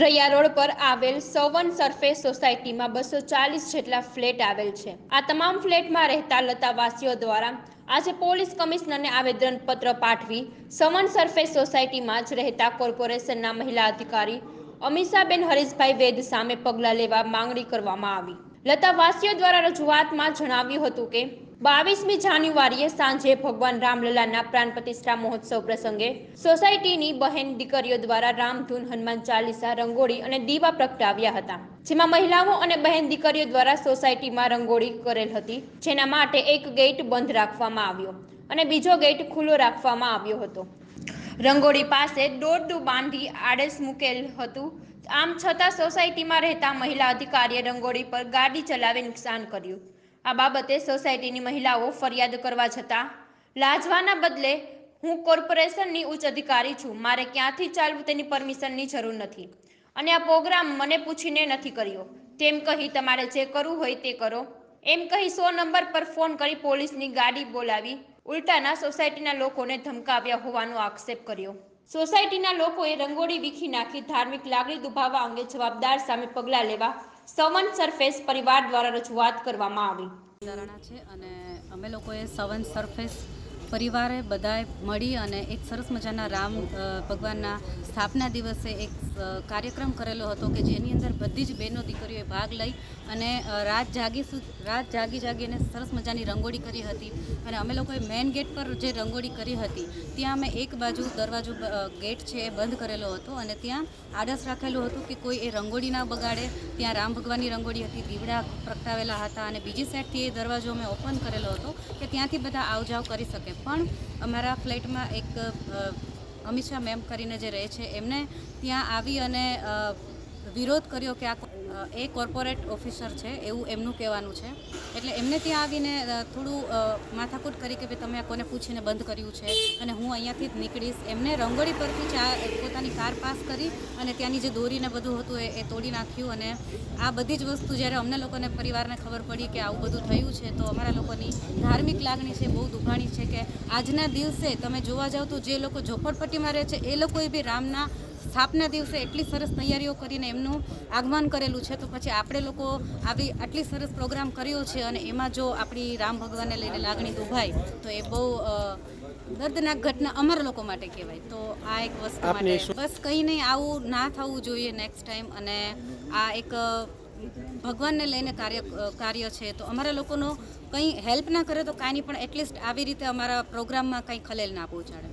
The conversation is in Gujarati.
રૈયા રોડ પર આવેલ સવન સરફેસ સોસાયટીમાં બસો ચાલીસ જેટલા ફ્લેટ આવેલ છે. આ તમામ ફ્લેટમાં રહેતા લતાવાસીઓ દ્વારા આજે પોલીસ કમિશનરને આવેદનપત્ર પાઠવી સવન સરફેસ સોસાયટીમાં જ રહેતા કોર્પોરેશનના મહિલા અધિકારી અમીષાબેન હરીશભાઈ વેદ સામે પગલાં લેવા માંગણી કરવામાં આવી. લતાવાસીઓ દ્વારા રજૂઆતમાં જણાવ્યું હતું કે બાવીસમી જાન્યુઆરીએ સાંજે ભગવાન રામલલાના પ્રાણ પ્રતિષ્ઠા મહોત્સવ પ્રસંગે સોસાયટીની બહેન દીકરીઓ દ્વારા રામધૂન હનુમાન ચાલીસા, રંગોળી અને દીવા પ્રગટાવ્યા હતા. જેમાં મહિલાઓ અને બહેન દીકરીઓ દ્વારા સોસાયટીમાં રંગોળી કરેલ હતી, જેના માટે એક ગેટ બંધ રાખવામાં આવ્યો અને બીજો ગેટ ખુલ્લો રાખવામાં આવ્યો હતો. રંગોળી પાસે દોરડું બાંધી આડસ મૂકેલ હતું. આમ છતાં સોસાયટીમાં રહેતા મહિલા અધિકારીએ રંગોળી પર ગાડી ચલાવી નુકસાન કર્યું. આ બાબતે સોસાયટીની મહિલાઓ ફરિયાદ કરવા છતાં લાજવાના બદલે હું કોર્પોરેશનની ઉચ્ચ અધિકારી છું. મારે ક્યાંથી ચાલવું તેની પરમિશનની જરૂર નથી. અને આ પ્રોગ્રામ મને પૂછીને નથી કર્યો. તેમ કહી તમારે જે કરવું હોય તે કરો એમ કહી સો નંબર પર ફોન કરી પોલીસની ગાડી બોલાવી. ઉલટાના સોસાયટીના લોકોને ધમકાવ્યા હોવાનો આક્ષેપ કર્યો. સોસાયટીના લોકોએ રંગોળી વીખી નાખી ધાર્મિક લાગણી દુભાવવા અંગે જવાબદાર સામે પગલાં લેવા સવન સરફેસ પરિવાર દ્વારા રજૂઆત કરવામાં આવી. છે અને અમે લોકોએ સવન સરફેસ પરિવારે બધાએ મળી અને એક સરસ મજાના રામ ભગવાનના સ્થાપના દિવસે એક કાર્યક્રમ કરેલો હતો કે જેની અંદર બધી જ બહેનો દીકરીઓએ ભાગ લઈ અને રાત જાગી રાત જાગી જાગી અને સરસ મજાની રંગોળી કરી હતી અને અમે લોકોએ મેઇન ગેટ પર જે રંગોળી કરી હતી ત્યાં અમે એક બાજુ દરવાજો ગેટ છે એ બંધ કરેલો હતો અને ત્યાં આડસ રાખેલું હતું કે કોઈ એ રંગોળી ના બગાડે. ત્યાં રામ ભગવાનની રંગોળી હતી, દીવડા પ્રગટાવેલા હતા અને બીજી સાઈડથી એ દરવાજો અમે ઓપન કરેલો હતો કે ત્યાંથી બધા આવજાવ કરી શકે. પણ અમારા ફ્લેટમાં એક અમીષા મેમ કરીને જે રહે છે એમને ત્યાં આવી અને વિરોધ કર્યો કે આ એ કોર્પોરેટ ઓફિસર છે, એવું એમનું કહેવાનું છે. એટલે એમને ત્યાં આવીને થોડું માથાકૂટ કરી કે ભાઈ તમે આ કોને પૂછીને બંધ કર્યું છે અને હું અહીંયાથી જ નીકળીશ. એમને રંગોળી પરથી ચા પોતાની કાર પાસ કરી અને ત્યાંની જે દોરીને બધું હતું એ તોડી નાખ્યું અને આ બધી જ વસ્તુ જ્યારે અમને લોકોને પરિવારને ખબર પડી કે આવું બધું થયું છે, તો અમારા લોકોની ધાર્મિક લાગણી છે, બહુ દુભાણી છે કે આજના દિવસે તમે જોવા જાઓ તો જે લોકો ઝોપડપટ્ટીમાં રહે છે, એ લોકોએ બી રામના સ્થાપના દિવસે એટલી સરસ તૈયારીઓ કરીને એમનું આગમન કરેલું છે તો પછી આપણે લોકો આવી આટલી સરસ પ્રોગ્રામ કર્યો છે અને એમાં જો આપણી રામ ભગવાનને લઈને લાગણી દુભાય તો એ બહુ દર્દનાક ઘટના અમારા લોકો માટે કહેવાય. તો આ એક વસ્તુ માટે બસ કંઈ નહીં આવું ના થવું જોઈએ નેક્સ્ટ ટાઈમ અને આ એક ભગવાનને લઈને કાર્ય કાર્ય છે. તો અમારા લોકોનો કંઈ હેલ્પ ના કરે તો કાંઈ નહીં પણ એટલીસ્ટ આવી રીતે અમારા પ્રોગ્રામમાં કંઈ ખલેલ ના પહોંચાડે.